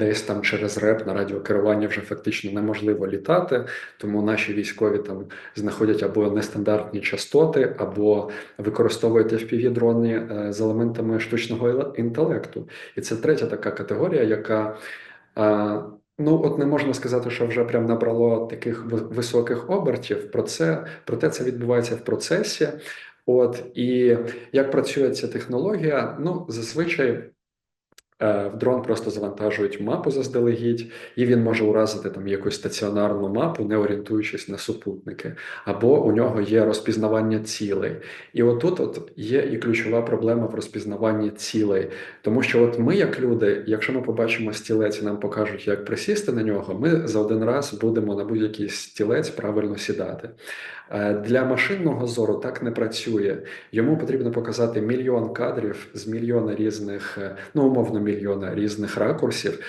десь там через реп на радіокеруванні вже фактично неможливо літати, тому наші військові там знаходять або нестандартні частоти, або використовують fpv дрони е, з елементами штучного інтелекту. І це третя така категорія, яка. Е, Ну, от не можна сказати, що вже прям набрало таких високих обертів. Про це проте це відбувається в процесі. От і як працює ця технологія? Ну, зазвичай в дрон просто завантажують мапу заздалегідь, і він може уразити там якусь стаціонарну мапу, не орієнтуючись на супутники, або у нього є розпізнавання цілей. І отут от є і ключова проблема в розпізнаванні цілей. Тому що, от ми, як люди, якщо ми побачимо стілець і нам покажуть, як присісти на нього, ми за один раз будемо на будь-який стілець правильно сідати. Е, для машинного зору так не працює. Йому потрібно показати мільйон кадрів з мільйона різних, е, ну умовно мільйона різних ракурсів.